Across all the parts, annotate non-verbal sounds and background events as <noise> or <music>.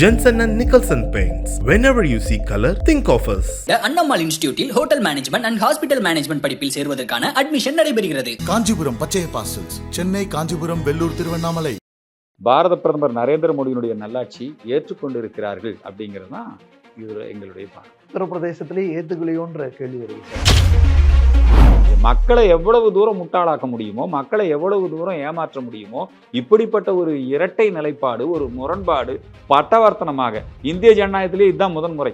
Jensen and Nicholson Paints. Whenever you see color, think of us. த Annammal இன்ஸ்டிடியூட்டில் hotel management and hospital management படிப்பில் சேர்வதற்கான admission நடைபெறுகிறது காஞ்சிபுரம் பச்சைய பாசல்ஸ் சென்னை காஞ்சிபுரம் வெள்ளூர் திருவண்ணாமலை பாரத பிரதமர் நரேந்திர மோடியினுடைய நல்லாட்சி ஏற்றுக்கொண்டிருக்கிறார்கள் அப்படிங்கிறது தான் இது எங்களுடைய பார்வை உத்தரப்பிரதேசத்திலே ஏத்துக்கலையோன்ற கேள்வி வருது மக்களை எவ்வளவு தூரம் முட்டாளாக்க முடியுமோ மக்களை எவ்வளவு தூரம் ஏமாற்ற முடியுமோ இப்படிப்பட்ட ஒரு இரட்டை நிலைப்பாடு ஒரு முரண்பாடு பட்டவர்த்தனமாக இந்திய ஜனநாயகத்திலே இதுதான் முதன்முறை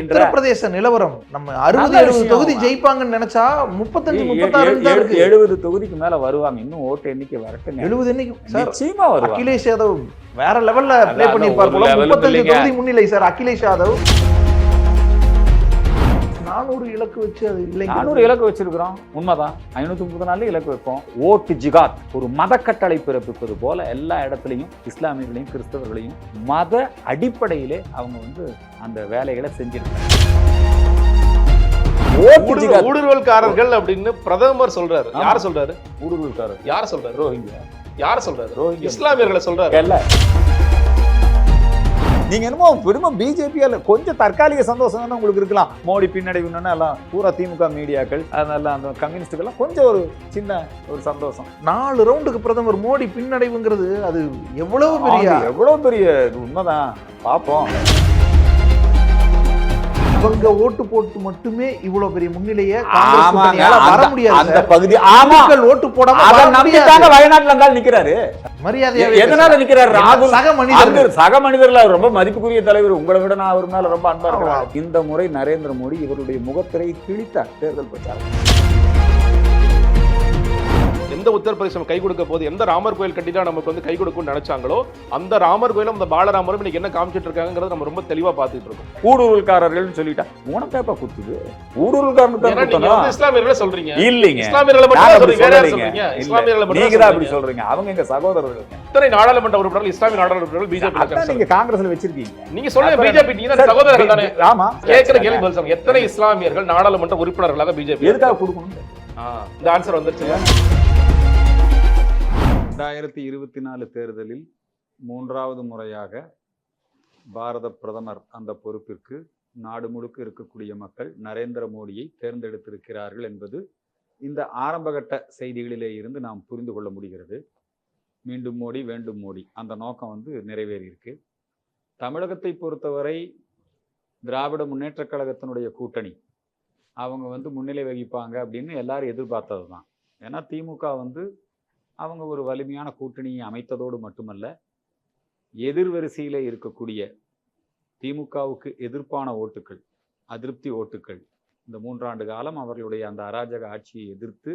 உத்தரப்பிரதேச நிலவரம். நம்ம அறுபது எழுபது. தொகுதி ஜெயிப்பாங்கன்னு நினைச்சா முப்பத்தஞ்சு முப்பத்தாறு எழுபது தொகுதிக்கு மேல வருவாங்க. இன்னும் ஓட்டு எண்ணிக்கை வரட்டுங்க. எழுபது சார் நிச்சயமா வருவாங்க. அகிலேஷ் யாதவ் வேற லெவல்ல ப்ளே பண்ணிருப்பார் முப்பத்தஞ்சு. தொகுதி முன்னிலை சார் அகிலேஷ் யாதவ். நானூறு இலக்கு வச்சு அது இல்லைங்க. நானூறு இலக்கு வச்சிருக்கிறோம். உண்மைதான். ஐநூத்தி முப்பது நாள்ல இலக்கு வைப்போம். ஓட்டு ஜிகாத் ஒரு மத கட்டளை பிறப்பிப்பது போல எல்லா இடத்துலையும் இஸ்லாமியர்களையும் கிறிஸ்தவர்களையும் மத அடிப்படையிலே அவங்க வந்து அந்த வேலைகளை செஞ்சிருக்காங்க. ஊடுருவல்காரர்கள் அப்படின்னு பிரதமர் சொல்றாரு. யார் சொல்றாரு? ஊடுருவல்காரர். யார் சொல்றாரு? ரோஹிங்கியா யார் சொல்றாரு? ரோஹிங்கியா இஸ்லாமியர்களை சொல்றாரு. இல்ல நீங்க என்னமோ பெருமை பிஜேபியால கொஞ்சம் தற்காலிக சந்தோஷம் தானே உங்களுக்கு இருக்கலாம். மோடி பின்னடைவுன்னு எல்லாம் பூரா திமுக மீடியாக்கள் அதெல்லாம் அந்த கம்யூனிஸ்டுக்கெல்லாம் கொஞ்சம் ஒரு சின்ன ஒரு சந்தோஷம். நாலு ரவுண்டுக்கு பிரதமர் மோடி பின்னடைவுங்கிறது அது எவ்வளவு பெரிய ஆமா, எவ்வளவு பெரிய உண்மைதான். பாப்போம் அவங்க ஓட்டு போட்டு மட்டுமே இவ்வளவு பெரிய முன்னிலையை வர அந்த- முடியாது. அந்த சார். பகுதி ஆமா. மக்கள் ஓட்டு போடாம அத வயநாட்டுல இருந்தாலும் நிக்கிறாரு. எதனால நிக்கிறாரு. ராகுல் சக சக மனிதர்ல ரொம்ப மதிப்புக்குரிய தலைவர். உங்களை விட நான் அவர் மேல ரொம்ப அன்பா இந்த முறை நரேந்திர மோடி இவருடைய முகத்திரை கிழித்தார். தேர்தல் பிரச்சாரம். எந்த உத்தரப்பிரதேசம் கை கொடுக்க போது எந்த ராமர் கோயில் கட்டி தான் நமக்கு வந்து கை கொடுக்கும்னு நினைச்சாங்களோ அந்த ராமர் கோயிலும் அந்த பாலராமரும் இன்னைக்கு என்ன காமிச்சிட்டு இருக்காங்கிறத நம்ம ரொம்ப தெளிவா பார்த்துட்டு இருக்கோம். ஊடுருவல்காரர்கள்னு சொல்லிட்டா உனக்கேப்பா குத்துது? வந்து இஸ்லாமியர்களை சொல்றீங்க. இல்லைங்க. இஸ்லாமியர்களை நீங்க தான் அப்படி சொல்றீங்க. அவங்க எங்க சகோதரர்கள். எத்தனை நாடாளுமன்ற உறுப்பினர்கள் இஸ்லாமிய நாடாளுமன்ற உறுப்பினர்கள் பிஜேபி நீங்க காங்கிரஸ்ல வச்சிருக்கீங்க. நீங்க சொல்லுங்க பிஜேபி நீங்க சகோதரர்கள் தானே. ஆமா. கேட்கிற கேள்வி பதில் சொல்லுங்க. எத்தனை இஸ்லாமியர்கள் நாடாளுமன்ற உறுப்பினர்களாக பிஜேபி எதுக்காக கொடுக்கணும் இந்த ஆன்சர் வந்துருச்சு ரெண்டாயிரத்தி இருபத்தி நாலு தேர்தலில் மூன்றாவது முறையாக பாரத பிரதமர் அந்த பொறுப்பிற்கு நாடு முழுக்க இருக்கக்கூடிய மக்கள் நரேந்திர மோடியை தேர்ந்தெடுத்திருக்கிறார்கள் என்பது இந்த ஆரம்பகட்ட செய்திகளிலே இருந்து நாம் புரிந்து கொள்ள முடிகிறது. மீண்டும் மோடி வேண்டும் மோடி அந்த நோக்கம் வந்து நிறைவேறியிருக்கு. தமிழகத்தை பொறுத்தவரை திராவிட முன்னேற்றக் கழகத்தினுடைய கூட்டணி அவங்க வந்து முன்னிலை வகிப்பாங்க அப்படின்னு எல்லாரும் எதிர்பார்த்தது தான் ஏன்னா திமுக வந்து அவங்க ஒரு வலிமையான கூட்டணியை அமைத்ததோடு மட்டுமல்ல எதிர்வரிசையில் இருக்கக்கூடிய திமுகவுக்கு எதிர்ப்பான ஓட்டுக்கள் அதிருப்தி ஓட்டுக்கள் இந்த மூன்றாண்டு காலம் அவர்களுடைய அந்த அராஜக ஆட்சியை எதிர்த்து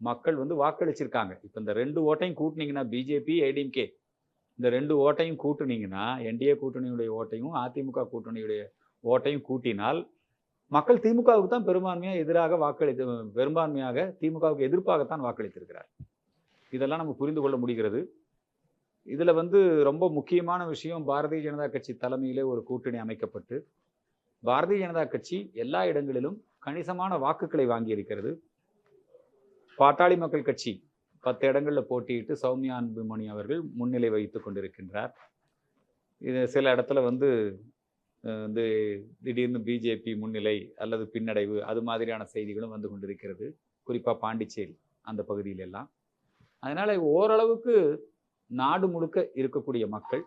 மக்கள் வந்து வாக்களிச்சிருக்காங்க. இப்போ இந்த ரெண்டு ஓட்டையும் கூட்டினீங்கன்னா பிஜேபி ஏடிஎம்கே இந்த ரெண்டு ஓட்டையும் கூட்டுனீங்கன்னா என்டிஏ கூட்டணியுடைய ஓட்டையும் அதிமுக கூட்டணியுடைய ஓட்டையும் கூட்டினால் மக்கள் திமுகவுக்கு தான் பெரும்பான்மையாக எதிராக வாக்களித்து பெரும்பான்மையாக திமுகவுக்கு எதிர்ப்பாகத்தான் வாக்களித்திருக்கிறார் இதெல்லாம் நம்ம புரிந்து கொள்ள முடிகிறது. இதில் வந்து ரொம்ப முக்கியமான விஷயம் பாரதிய ஜனதா கட்சி தலைமையிலே ஒரு கூட்டணி அமைக்கப்பட்டு பாரதிய ஜனதா கட்சி எல்லா இடங்களிலும் கணிசமான வாக்குகளை வாங்கியிருக்கிறது. பாட்டாளி மக்கள் கட்சி பத்து இடங்களில் போட்டியிட்டு சௌமியா அன்புமணி அவர்கள் முன்னிலை வைத்து கொண்டிருக்கின்றார். இது சில இடத்துல வந்து இந்த வந்து திடீர்னு பிஜேபி முன்னிலை அல்லது பின்னடைவு அது மாதிரியான செய்திகளும் வந்து கொண்டிருக்கிறது. குறிப்பாக பாண்டிச்சேரி அந்த பகுதியில் எல்லாம் அதனால ஓரளவுக்கு நாடு முழுக்க இருக்கக்கூடிய மக்கள்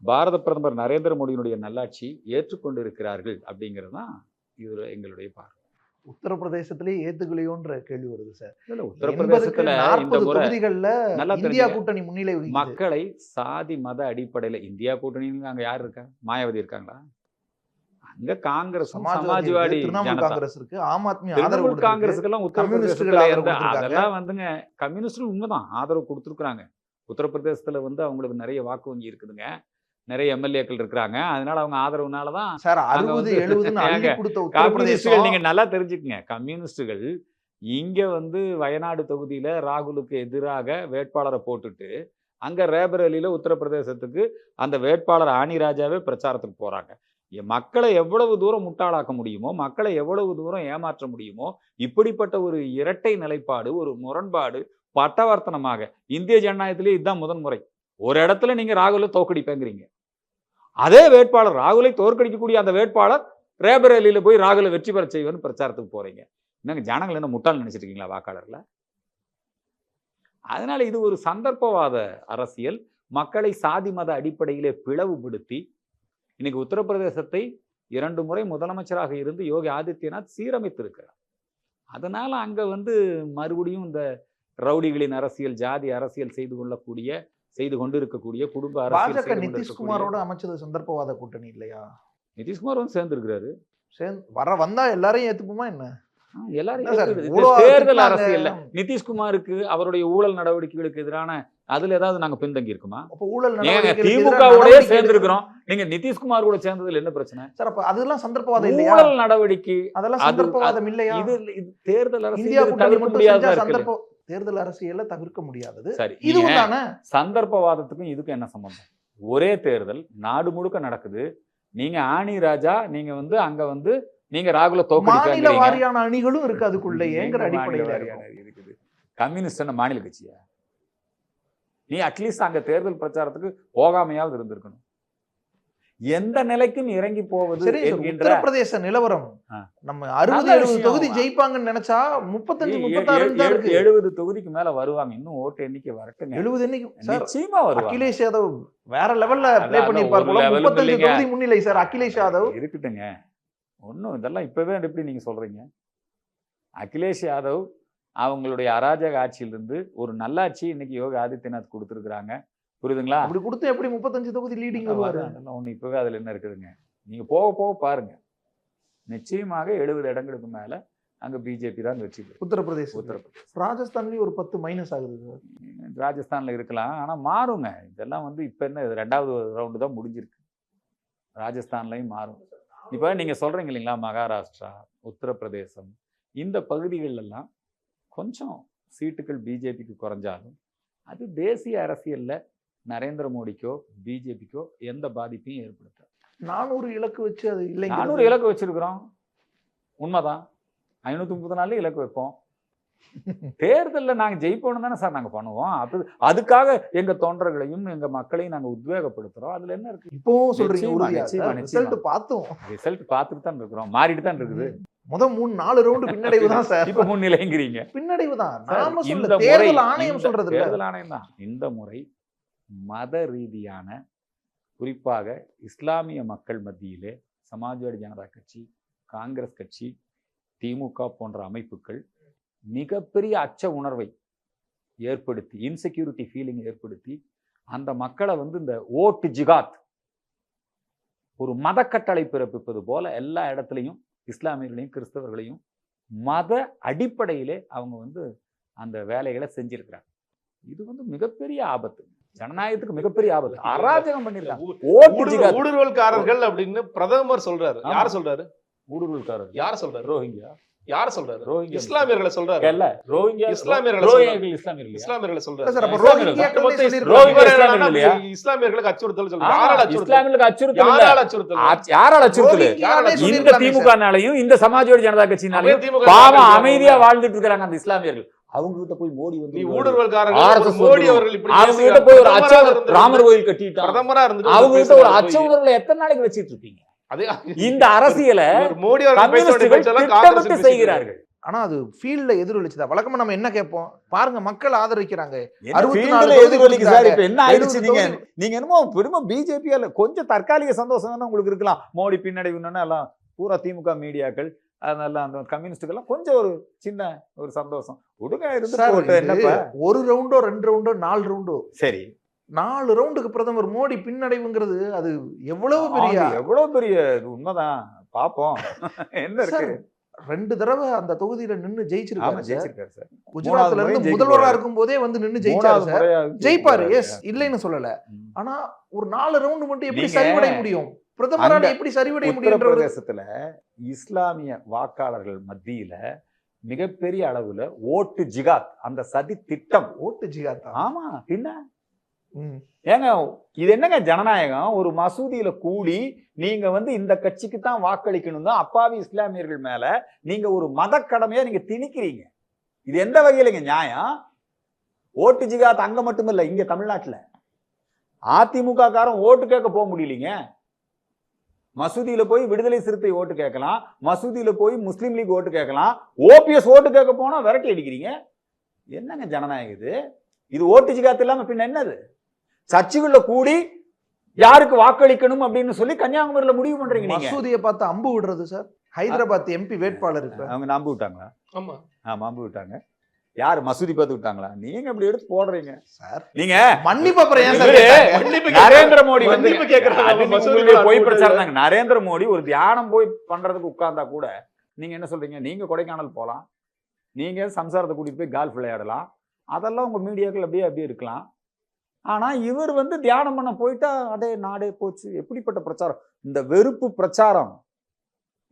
பாரத பிரதமர் நரேந்திர மோடியினுடைய நல்லாட்சி ஏற்றுக்கொண்டிருக்கிறார்கள் அப்படிங்கிறது தான் இது எங்களுடைய பார்வை உத்தரப்பிரதேசத்திலே ஏத்துக்கலையோன்ற கேள்வி வருது சார் இதுல உத்தரப்பிரதேசத்துல நாற்பது தொகுதிகள்ல இந்தியா. கூட்டணி முன்னிலை. மக்களை சாதி மத அடிப்படையில இந்தியா கூட்டணின்னு அங்க யார் இருக்கா மாயாவதி இருக்காங்களா அங்க காங்கிரஸ் சமாஜ்வாடி காங்கிரஸ் இருக்கு ஆம் ஆதரவு. காங்கிரஸுக்கெல்லாம் உத்தரப்பிரதேசத்துல ஆதரவு கொடுத்திருக்காங்க. அதெல்லாம் வந்துங்க கம்யூனிஸ்டுகள் உண்மைதான் ஆதரவு கொடுத்துருக்குறாங்க. உத்தரப்பிரதேசத்துல வந்து அவங்களுக்கு நிறைய வாக்கு வங்கி இருக்குதுங்க. நிறைய எம்எல்ஏக்கள் இருக்கிறாங்க. அதனால அவங்க ஆதரவுனால தான் சார் அறுபது எழுபதுன்னு நீங்க நல்லா தெரிஞ்சுக்கங்க. கம்யூனிஸ்டுகள் இங்க வந்து வயநாடு தொகுதியில ராகுலுக்கு எதிராக வேட்பாளரை போட்டுட்டு அங்க ரேபரேலியில உத்தரப்பிரதேசத்துக்கு அந்த வேட்பாளர் ஆனி ராஜாவே பிரச்சாரத்துக்கு போறாங்க. மக்களை எவ்வளவு தூரம் முட்டாளாக்க முடியுமோ மக்களை எவ்வளவு தூரம் ஏமாற்ற முடியுமோ இப்படிப்பட்ட ஒரு இரட்டை நிலைப்பாடு ஒரு முரண்பாடு பட்டவர்த்தனமாக இந்திய ஜனநாயகத்திலே இதுதான் முதன்முறை. ஒரு இடத்துல நீங்க ராகுல தோக்கடிப்பேங்கிறீங்க அதே வேட்பாளர் ராகுலை தோற்கடிக்கக்கூடிய அந்த வேட்பாளர் ரேபரேலியில் போய் ராகுலை வெற்றி பெற செய்வேன்னு பிரச்சாரத்துக்கு போறீங்க. என்னங்க ஜனங்கள் என்ன முட்டாள் நினைச்சிட்டு இருக்கீங்களா வாக்காளர்ல அதனால இது ஒரு சந்தர்ப்பவாத அரசியல். மக்களை சாதி மத அடிப்படையிலே பிளவுபடுத்தி இன்னைக்கு உத்தரப்பிரதேசத்தை இரண்டு முறை முதலமைச்சராக இருந்து யோகி ஆதித்யநாத் சீரமைத்திருக்கிறார். அதனால அங்க வந்து மறுபடியும் இந்த ரவுடிகளின் அரசியல் ஜாதி அரசியல் செய்து கொள்ளக்கூடிய செய்து கொண்டிருக்கக்கூடிய குடும்ப அரசியல் நிதிஷ்குமாரோட அமைச்சது சந்தர்ப்பவாத கூட்டணி இல்லையா? நிதிஷ்குமார் வந்து சேர்ந்திருக்கிறாரு. சேர்ந்து வர வந்தா எல்லாரையும் ஏத்துப்போமா என்ன? எல்லாரும். இது தேர்தல். அரசியல்ல நிதிஷ்குமாருக்கு அவருடைய ஊழல் நடவடிக்கைகளுக்கு எதிரான அதுல ஏதாவது நாங்க பின்தங்கி இருக்குமா அப்ப ஊழல் திமுகவோடய நடவடிக்கை சேர்ந்திருக்கிறோம். நீங்க நிதிஷ்குமார் கூட சேர்ந்ததுல என்ன பிரச்சனை? சார் அப்ப அதெல்லாம் சந்தர்ப்பவாதம் இல்லையா? ஊழல் நடவடிக்கை அதெல்லாம் அது- சந்தர்ப்பவாதம் இல்லையா? இது இது தேர்தல் அரசியல் இது தவிர்க்க இருக்குல்ல. சந்தர்ப்ப தேர்தல் அரசியல தவிர்க்க முடியாதது. சரி தானே சந்தர்ப்பவாதத்துக்கும் இதுக்கும் என்ன சம்பந்தம்? ஒரே தேர்தல் நாடு முழுக்க நடக்குது. நீங்க ஆணி ராஜா நீங்க வந்து அங்க வந்து நீங்க ராகுல மாநில வாரியான அணிகளும் இருக்கு அதுக்குள்ள ஏங்கிற எங்க மாநில அடிப்படையில. இருக்குது? கம்யூனிஸ்ட் மாநில கட்சியா? நீ அட்லீஸ்ட் அங்க தேர்தல் பிரச்சாரத்துக்கு போகாமையாவது இருந்திருக்கணும். எந்த நிலைக்கும் இறங்கி போவது உத்தரப்பிரதேச நிலவரம். நம்ம அறுபது எழுபது. தொகுதி ஜெயிப்பாங்கன்னு நினைச்சா முப்பத்தஞ்சு முப்பத்தாறு எழுபது தொகுதிக்கு மேல வருவாங்க. இன்னும் ஓட்டு எண்ணிக்கை வரட்டுங்க எழுபது சார் நிச்சயமா வருவாங்க. அகிலேஷ் யாதவ் வேற லெவல்ல ப்ளே பண்ணிருப்பார் முப்பத்தஞ்சு. தொகுதி முன்னிலை சார். அகிலேஷ் யாதவ் இருக்கட்டுங்க. ஒன்றும் இதெல்லாம் இப்பவே எப்படி நீங்க சொல்றீங்க? அகிலேஷ் யாதவ் அவங்களுடைய அராஜக ஆட்சியிலிருந்து ஒரு நல்லாட்சி இன்னைக்கு யோகி ஆதித்யநாத் கொடுத்துருக்குறாங்க. புரியுதுங்களா? அப்படி கொடுத்து எப்படி முப்பத்தஞ்சு தொகுதி லீடிங் அதெல்லாம் ஒண்ணு இப்பவே அதுல என்ன இருக்குதுங்க? நீங்க போக போக பாருங்க. நிச்சயமாக எழுபது இடங்களுக்கு மேல அங்க பிஜேபி தான் வெற்றி பெறும். உத்தரப்பிரதேச உத்தரப்பிரதேசம் ராஜஸ்தான்லயும் ஒரு பத்து மைனஸ் ஆகுது ராஜஸ்தான்ல இருக்கலாம். ஆனா மாறுங்க. இதெல்லாம் வந்து இப்ப என்ன ரெண்டாவது ரவுண்டு தான் முடிஞ்சிருக்கு. ராஜஸ்தான்லயும் மாறும். இப்போ நீங்க சொல்றீங்க இல்லைங்களா மகாராஷ்டிரா உத்தரப்பிரதேசம் இந்த பகுதிகள் எல்லாம் கொஞ்சம் சீட்டுகள் பிஜேபிக்கு குறைஞ்சாலும் அது தேசிய அரசியல்ல நரேந்திர மோடிக்கோ பிஜேபிக்கோ எந்த பாதிப்பையும் ஏற்படுத்தாது. நானூறு இலக்கு வச்சு அது இல்லைங்க நானூறு இலக்கு வச்சிருக்கிறோம். உண்மைதான். ஐநூத்தி முப்பது நாள்ல இலக்கு வைப்போம். <laughs> தேர்தல்ல நாங்க ஜெயிப்போம்னு தானே சார் நாங்க பண்ணுவோம். அது அதுக்காக எங்க தொண்டர்களையும் எங்க மக்களையும் நாங்க உத்வேகப்படுத்துறோம். அதுல என்ன இருக்கு? இப்பவும் சொல்றீங்க நிச்சயமா, உறுதியா. நிச்சயமா, ரிசல்ட் நிச்சயமா. பார்த்தோம். ரிசல்ட் பார்த்துட்டு தான் இருக்கிறோம். மாறிட்டு தான் இருக்குது. முத மூணு நாலு ரவுண்டு பின்னடைவு தான் சார். இப்ப முன்னிலைங்கிறீங்க. பின்னடைவு தான். இந்த தேர்தல் ஆணையம் சொல்றது தேர்தல் ஆணையம் தான். இந்த முறை மத ரீதியான குறிப்பாக இஸ்லாமிய மக்கள் மத்தியிலே சமாஜ்வாடி ஜனதா கட்சி காங்கிரஸ் கட்சி திமுக போன்ற அமைப்புகள் மிகப்பெரிய அச்ச உணர்வை ஏற்படுத்தி இன்செக்யூரிட்டி ஃபீலிங் ஏற்படுத்தி அந்த மக்களை வந்து இந்த ஓட்டு ஜிகாத் ஒரு மத கட்டளை பிறப்பிப்பது போல எல்லா இடத்துலையும் இஸ்லாமியர்களையும் கிறிஸ்தவர்களையும் மத அடிப்படையிலே அவங்க வந்து அந்த வேலைகளை செஞ்சிருக்கிறாங்க. இது வந்து மிகப்பெரிய ஆபத்து. ஜனநாயகத்துக்கு மிகப்பெரிய ஆபத்து. அராஜகம் பண்ணிருக்காங்க ஊடுருவல்காரர்கள் அப்படின்னு பிரதமர் சொல்றாரு. யார் சொல்றாரு? ஊடுருவல்காரர் யார் சொல்றாரு? ரோஹிங்கியா யார் சொல்றாரு? ரோஹிங்கியா இஸ்லாமியர்களை சொல்றாரு. இல்ல ரோஹிங்கியா இஸ்லாமியர்களை ரோஹிங்கியர்கள் இஸ்லாமியர்கள் இஸ்லாமியர்களை சொல்றாரு. சார் அப்ப. ரோஹிங்கியா? இஸ்லாமியர்களுக்கு அச்சுறுத்தல் சொல்றாரு யாரால அச்சுறுத்தல்? இஸ்லாமியர்களுக்கு அச்சுறுத்தல். யாரால அச்சுறுத்தல்? யாரால அச்சுறுத்தல்? இந்த. திமுகனாலையும் இந்த சமாஜ்வாடி ஜனதா கட்சினாலையும் பாவம் அமைதியா வாழ்ந்துட்டு இருக்காங்க அந்த இஸ்லாமியர்கள். அவங்க கிட்ட போய் மோடி வந்து நீ மோடி. அவர்கள் இப்படி அவங்க கிட்ட. போய் ஒரு அச்ச ராமர் கோயில் கட்டிட்டாங்க பிரதமரா இருந்துட்டு அவங்க கிட்ட ஒரு அச்ச. உணர்வுல எத்தனை நாளைக்கு வச்சிட்டு இருப்பீங்க? அதே இந்த அரசியலை மோடி திட்டமிட்டு செய்கிறார்கள். ஆனா அது ஃபீல்ட்ல எதிரொலிச்சுதா? வழக்கமா நம்ம என்ன கேட்போம்? பாருங்க மக்கள் ஆதரிக்கிறாங்க. எதிரொலிக்கு சார்? இப்ப என்ன ஆயிடுச்சு? நீங்க. நீங்க என்னமோ பெருமை பிஜேபியால கொஞ்சம் தற்காலிக சந்தோஷம் தானே உங்களுக்கு இருக்கலாம். மோடி பின்னடைவுன்னு எல்லாம் பூரா திமுக மீடியாக்கள் அதெல்லாம் அந்த கம்யூனிஸ்டுக்கெல்லாம் கொஞ்சம் ஒரு சின்ன ஒரு சந்தோஷம். விடுங்க இருந்து ஒரு ரவுண்டோ ரெண்டு ரவுண்டோ நாலு ரவுண்டோ சரி. நாலு ரவுண்டுக்கு பிரதமர் மோடி பின்னடைவுங்கிறது அது எவ்வளவு பெரிய எவ்வளவு பெரிய உண்மைதான். பாப்போம். <laughs> என்ன இருக்கு? ரெண்டு தடவை அந்த தொகுதியில நின்னு ஜெயிச்சிருக்காரு சார். ஜெயிச்சிருக்காரு சார். குஜராத்ல இருந்து முதல்வரா இருக்கும் போதே வந்து நின்னு ஜெயிச்சாரு சார். ஜெயிப்பாரு. எஸ் இல்லைன்னு சொல்லல. ஆனா ஒரு நாலு ரவுண்டு மட்டும் எப்படி சரிவடைய முடியும்? பிரதமரால எப்படி சரிவடைய முடியுன்ற உத்தரப்பிரதேசத்துல இஸ்லாமிய வாக்காளர்கள் மத்தியில மிகப்பெரிய அளவுல ஓட்டு ஜிகாத் அந்த சதி திட்டம். ஓட்டு ஜிகாத்தா? ஆமா பின்ன? ம். ஏங்க இது என்னங்க ஜனநாயகம்? ஒரு மசூதியில கூடி நீங்க வந்து இந்த கட்சிக்கு தான் வாக்களிக்கணும் தான் அப்பாவி இஸ்லாமியர்கள் மேல நீங்க ஒரு மத கடமையா நீங்க திணிக்கிறீங்க. இது எந்த வகையிலங்க நியாயம்? ஓட்டு ஜிகாத் அங்க மட்டும் இல்ல இங்க தமிழ்நாட்டுல. அதிமுக காரன் ஓட்டு கேட்க போக முடியலீங்க. மசூதியில போய் விடுதலை சிறுத்தை ஓட்டு கேட்கலாம். மசூதியில போய் முஸ்லீம் லீக் ஓட்டு கேட்கலாம். ஓபிஎஸ் ஓட்டு கேட்க போனா விரட்டி அடிக்கிறீங்க. என்னங்க ஜனநாயகம் இது? இது ஓட்டு ஜிகாத் இல்லாம பின்ன என்னது? சர்ச்சுகள்ல கூடி யாருக்கு வாக்களிக்கணும் அப்படின்னு சொல்லி கன்னியாகுமரியில முடிவு பண்றீங்க மசூதியை பார்த்து அம்பு விடுறது சார். ஹைதராபாத் எம்பி வேட்பாளர் அவங்க நம்பி விட்டாங்களா? ஆமா. ஆமா நம்பி விட்டாங்க. யார் மசூதி பார்த்து விட்டாங்களா? நீங்க இப்படி எடுத்து போடுறீங்க. சார் நீங்க மன்னிப்பு அப்புறம் நரேந்திர மோடி வந்து உங்களுடைய பொய் பிரச்சாரம் தாங்க நரேந்திர மோடி ஒரு தியானம் போய் பண்றதுக்கு உட்கார்ந்தா கூட நீங்க என்ன சொல்றீங்க? நீங்க கொடைக்கானல் போலாம். நீங்க சம்சாரத்தை கூட்டிட்டு போய் கால்ஃப் விளையாடலாம். அதெல்லாம் உங்க மீடியாக்கள் அப்படியே அப்படியே இருக்கலாம். ஆனா இவர் வந்து தியானம் பண்ண போயிட்டா அடே நாடே போச்சு. எப்படிப்பட்ட பிரச்சாரம்? இந்த வெறுப்பு பிரச்சாரம்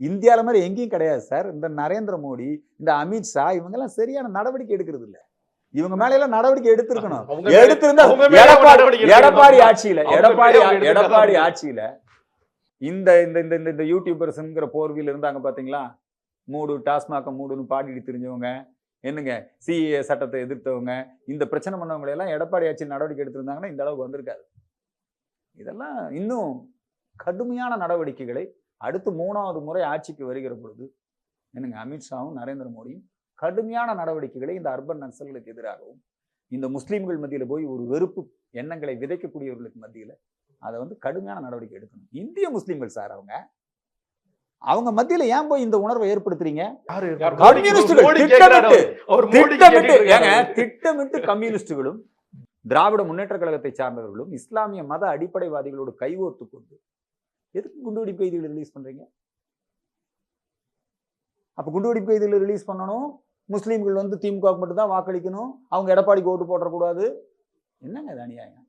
இந்தியால மாதிரி எங்கேயும் கிடையாது சார். இந்த நரேந்திர மோடி இந்த அமித்ஷா இவங்கெல்லாம் சரியான நடவடிக்கை எடுக்கிறது இல்ல. இவங்க மேல எல்லாம் நடவடிக்கை எடுத்திருக்கணும். எடுத்திருந்தா எடப்பாடி ஆட்சியில எடப்பாடி எடப்பாடி. ஆட்சியில இந்த இந்த இந்த இந்த இந்த யூடியூபர்ஸ்ங்கிற போர்வியில் இருந்தாங்க பாத்தீங்களா? மூடு டாஸ்மாக மூடுன்னு பாடிட்டு தெரிஞ்சவங்க. என்னங்க சிஏ சட்டத்தை எதிர்த்தவங்க இந்த பிரச்சனை பண்ணவங்களை எல்லாம் எடப்பாடி ஆட்சியில் நடவடிக்கை எடுத்திருந்தாங்கன்னா இந்த அளவுக்கு வந்திருக்காது இதெல்லாம் இன்னும் கடுமையான நடவடிக்கைகளை அடுத்து மூணாவது முறை ஆட்சிக்கு வருகிற பொழுது என்னங்க அமித்ஷாவும் நரேந்திர மோடியும் கடுமையான நடவடிக்கைகளை இந்த அர்பன் நக்சல்களுக்கு எதிராகவும் இந்த முஸ்லீம்கள் மத்தியில் போய் ஒரு வெறுப்பு எண்ணங்களை விதைக்கக்கூடியவர்களுக்கு மத்தியில் அதை வந்து கடுமையான நடவடிக்கை எடுக்கணும். இந்திய முஸ்லீம்கள் சார் அவங்க அவங்க மத்தியில ஏன் போய் இந்த உணர்வை ஏற்படுத்துறீங்க. திட்டமிட்டு கம்யூனிஸ்டுகளும் திராவிட முன்னேற்ற கழகத்தை சார்ந்தவர்களும் இஸ்லாமிய மத அடிப்படைவாதிகளோடு கைகோர்த்து கொண்டு எதுக்கு குண்டுவெடிப்பு கைதிகளை ரிலீஸ் பண்றீங்க? அப்ப குண்டுவெடிப்பு கைதிகளை ரிலீஸ் பண்ணணும். முஸ்லீம்கள் வந்து திமுக மட்டும் தான் வாக்களிக்கணும். அவங்க எடப்பாடிக்கு ஓட்டு போடக்கூடாது. என்னங்க இது அநியாயம்?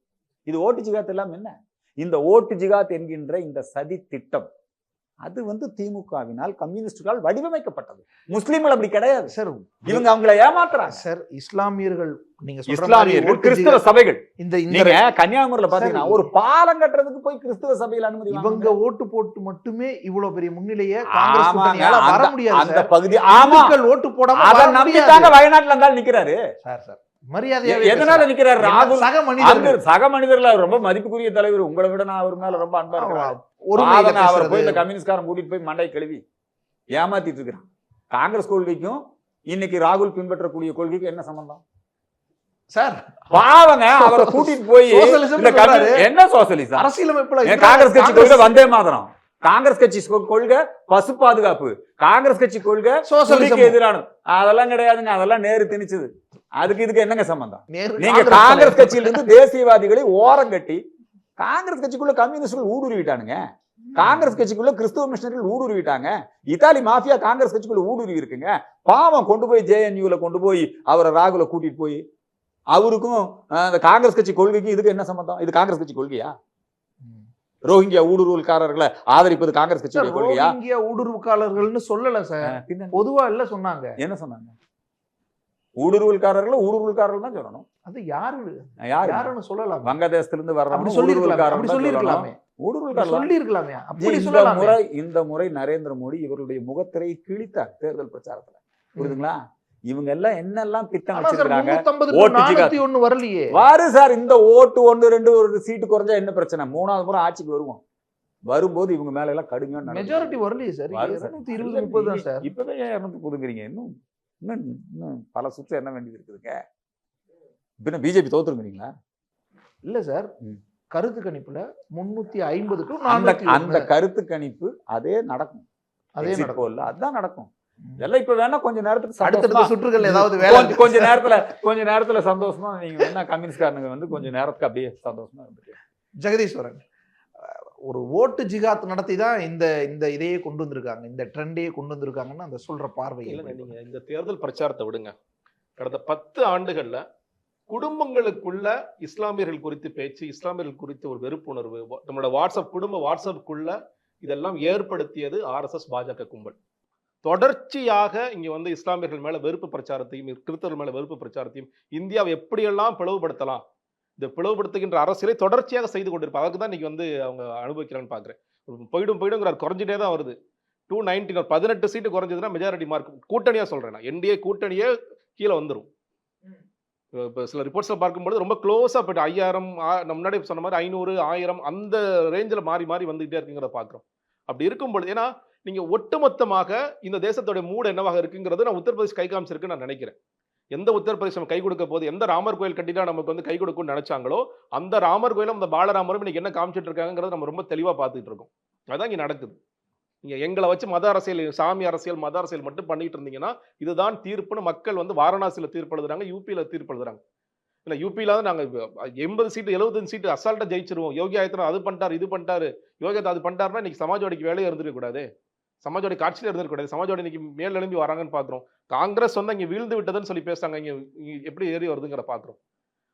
இது ஓட்டு ஜிகாத் எல்லாம் என்ன? இந்த ஓட்டு ஜிகாத் என்கின்ற இந்த சதி திட்டம் அது வந்து திமுகவினால் கம்யூனிஸ்டுகளால் வடிவமைக்கப்பட்டது. முஸ்லீம்கள் அப்படி கிடையாது. சார் இவங்க அவங்களை ஏமாத்துறாங்க. சார் இஸ்லாமியர்கள் நீங்க இஸ்லாமியர்கள் கிறிஸ்தவ சபைகள். இந்த நீங்க கன்னியாகுமரியில பாத்தீங்கன்னா. ஒரு பாலம் கட்டுறதுக்கு போய் கிறிஸ்தவ சபையில் அனுமதி இவங்க. ஓட்டு போட்டு மட்டுமே இவ்வளவு பெரிய முன்னிலையை வர முடியாது அந்த பகுதி ஆமா. இந்துக்கள் ஓட்டு போடாம நம்பித்தாங்க வயநாட்டுல இருந்தாலும் நிக்கிறாரு. Sir sir. எதனால. நிக்கிறாரு ராகுல்? சக சக மனிதர்ல ரொம்ப மதிப்புக்குரிய தலைவர். உங்களை விட நான் அவர் மேல ரொம்ப அன்பா இருக்கிறாரு ஒருமையில பாவங்க, அவரை போய் இந்த பேசுறது. கம்யூனிஸ்ட்காரன் கூட்டிட்டு போய் மண்டை கழுவி ஏமாத்திட்டு இருக்கிறான். காங்கிரஸ் கொள்கைக்கும் இன்னைக்கு ராகுல் பின்பற்றக்கூடிய கொள்கைக்கும் என்ன சம்பந்தம்? சார் பாவங்க அவரை கூட்டிட்டு போய். <laughs> என்ன சோசியலிசம்? அரசியலமைப்புல காங்கிரஸ் கட்சி கொள்கை வந்தே மாதிரம். காங்கிரஸ் கட்சி கொள்கை பசு பாதுகாப்பு. காங்கிரஸ் கட்சி கொள்கை. புலிக்கு எதிரானது. அதெல்லாம் கிடையாதுங்க. அதெல்லாம் நேரு திணிச்சது. அதுக்கு இதுக்கு என்னங்க சம்பந்தம்? நீங்க காங்கிரஸ். கட்சியில இருந்து தேசியவாதிகளை ஓரம் கட்டி காங்கிரஸ் கட்சிக்குள்ள கம்யூனிஸ்டுகள் ஊடுருவிட்டானுங்க. காங்கிரஸ் கட்சிக்குள்ள கிறிஸ்துவ மிஷனரிகள் ஊடுருவிட்டாங்க. இத்தாலி மாஃபியா காங்கிரஸ் கட்சிக்குள்ள ஊடுருவி இருக்குங்க. பாவம் கொண்டு போய் ஜேஎன்யூல கொண்டு போய் அவரை ராகுல கூட்டிட்டு போய் அவருக்கும் அந்த காங்கிரஸ் கட்சி கொள்கைக்கு இதுக்கு என்ன சம்பந்தம்? இது காங்கிரஸ் கட்சி கொள்கையா. ரோஹிங்கியா ஊடுருவல்காரர்களை ஆதரிப்பது காங்கிரஸ் கட்சியுடைய கொள்கையா? ரோஹிங்கியா ஊடுருவக்காரர்கள்னு சொல்லல சார். பொதுவா இல்ல சொன்னாங்க. என்ன சொன்னாங்க? ஊடுருவல்காரர்களை ஊடுருவல்காரர்கள் தான் சொல்லணும். அது யாரு யாரு? யாருன்னு சொல்லலாம். வங்கதேசத்துல இருந்து அப்படி வர்றவங்க சொல்லி ஊடுருவல்காரர்கள் அப்படி தான் சொல்லி சொல்லணும். இருக்கலாமே ஊடுருவல்காரர்கள் சொல்லி இருக்கலாமே அப்படி இந்த முறை இந்த முறை நரேந்திர மோடி இவருடைய முகத்திரையை கிழித்தார் தேர்தல் பிரச்சாரத்துல. புரியுதுங்களா? இவங்க எல்லாம் என்னெல்லாம் திட்டம் வச்சிருக்காங்க 350 ஓட்டு நானூத்தி ஜிகாத். ஒண்ணு வரலையே. வாரு சார் இந்த ஓட்டு ஒண்ணு ரெண்டு ஒரு சீட்டு குறைஞ்சா என்ன பிரச்சனை? மூணாவது முறை ஆட்சிக்கு வருவோம். வரும்போது இவங்க மேல எல்லாம் கடுமையான. மெஜாரிட்டி வரலையே சார். இருநூத்தி இருபது முப்பது தான் சார். இப்பவே ஏன் இருநூத்தி முப்பதுங்கிறீங்க இன்னும் இன்னும் இன்னும் பல சுற்று என்ன வேண்டியது இருக்குதுங்க. பின்ன பிஜேபி தோத்துருங்கிறீங்களா இல்ல சார். கருத்து கணிப்புல முன்னூத்தி ஐம்பதுக்கு அந்த அந்த கருத்து கணிப்பு அதே நடக்கும். அதே நடக்கும். poll ல அதான் நடக்கும். இதெல்லாம் இப்ப வேணா கொஞ்ச நேரத்துக்கு அடுத்தடுத்த சுற்றுகள் ஏதாவது வேலை கொஞ்ச- நேரத்துல கொஞ்ச நேரத்துல சந்தோஷமா நீங்க வேணா கம்யூனிஸ்ட்காரனுங்க வந்து கொஞ்ச நேரத்துக்கு அப்படியே சந்தோஷமா இருந்துட்டு ஜெகதீஸ்வரன். ஒரு ஓட்டு ஜிகாத் நடத்தி தான் இந்த இந்த இதையே கொண்டு வந்திருக்காங்க. இந்த ட்ரெண்டையே கொண்டு வந்திருக்காங்கன்னு அந்த சொல்ற பார்வை இல்லைங்க எப்படி? நீங்க இந்த தேர்தல் பிரச்சாரத்தை விடுங்க. கடந்த பத்து ஆண்டுகள்ல குடும்பங்களுக்குள்ள இஸ்லாமியர்கள் குறித்து பேச்சு இஸ்லாமியர்கள் குறித்து ஒரு வெறுப்புணர்வு நம்மளோட வாட்ஸ்அப் குடும்ப வாட்ஸ்அப்புக்குள்ள இதெல்லாம் ஏற்படுத்தியது ஆர்எஸ்எஸ் பாஜக கும்பல். தொடர்ச்சியாக இங்க வந்து இஸ்லாமியர்கள் மேல வெறுப்பு பிரச்சாரத்தையும் கிறிஸ்தவர்கள் மேல வெறுப்பு பிரச்சாரத்தையும் இந்தியாவை எப்படியெல்லாம் பிளவுபடுத்தலாம் இந்த பிளவுபடுத்துகின்ற அரசியலை தொடர்ச்சியாக செய்து கொண்டிருப்பாங்க அதுக்கு தான் இன்னைக்கு வந்து அவங்க அனுபவிக்கிறான்னு பாக்குறேன். போயிடும் போயிடுங்கிறார். குறைஞ்சிட்டே தான் வருது. டூ நைன்டீன் பதினெட்டு சீட்டு குறைஞ்சதுன்னா மெஜாரிட்டி மார்க் கூட்டணியா சொல்றேன் நான். என்டிஏ கூட்டணியே கீழே வந்துரும். இப்போ சில ரிப்போர்ட்ஸ்ல பார்க்கும்போது ரொம்ப க்ளோஸா போயிட்டு ஐயாயிரம் முன்னாடி சொன்ன மாதிரி ஐநூறு ஆயிரம் அந்த ரேஞ்சில் மாறி மாறி வந்துகிட்டே இருக்குங்கிறத பார்க்குறோம் அப்படி இருக்கும் பொழுது ஏன்னா நீங்க ஒட்டுமொத்தமாக இந்த தேசத்துடைய மூடு என்னவாக இருக்குங்கிறது நான் உத்தரப்பிரதேஷ் கை காமிச்சிருக்குன்னு நான் நினைக்கிறேன். எந்த உத்தரப்பிரதேசம் கை கொடுக்க போது எந்த ராமர் கோயில் கட்டினா நமக்கு வந்து கை கொடுக்கும்னு நினைச்சாங்களோ அந்த ராமர் கோயிலும் அந்த பாலராமரும் இன்னைக்கு என்ன காமிச்சிட்டு இருக்காங்கிறத நம்ம ரொம்ப தெளிவாக பார்த்துட்டு இருக்கோம். அதான் இங்கே நடக்குது. நீங்கள் எங்களை வச்சு மத அரசியல் சாமி அரசியல் மத அரசியல் மட்டும் பண்ணிட்டு இருந்தீங்கன்னா இதுதான் தீர்ப்புன்னு மக்கள் வந்து வாரணாசியில் தீர்ப்பு எழுதுறாங்க யூபியில் தீர்ப்பு எழுதுறாங்க. இல்லை யூபியில் தான் நாங்கள் எண்பது சீட்டு எழுபத்தஞ்சு சீட்டு அசால்ட்டா ஜெயிச்சிருவோம். யோகி ஆதித்யநாத் அது பண்ணிட்டார் இது பண்ணிட்டாரு. யோகி அது பண்ணிட்டாருன்னா இன்னைக்கு சமாஜ்வாடிக்கு வேலையே இருந்திருக்க கூடாது. சமாஜ்வாடி காட்சியில் இருந்துருக்கக்கூடாது சமாஜ்வாடி இன்னைக்கு மேல் எழும்பி வராங்கன்னு பார்க்குறோம். காங்கிரஸ் வந்து இங்கே வீழ்ந்து விட்டதுன்னு சொல்லி பேசுறாங்க. இங்கே எப்படி ஏறி வருதுங்கிற பார்க்குறோம்.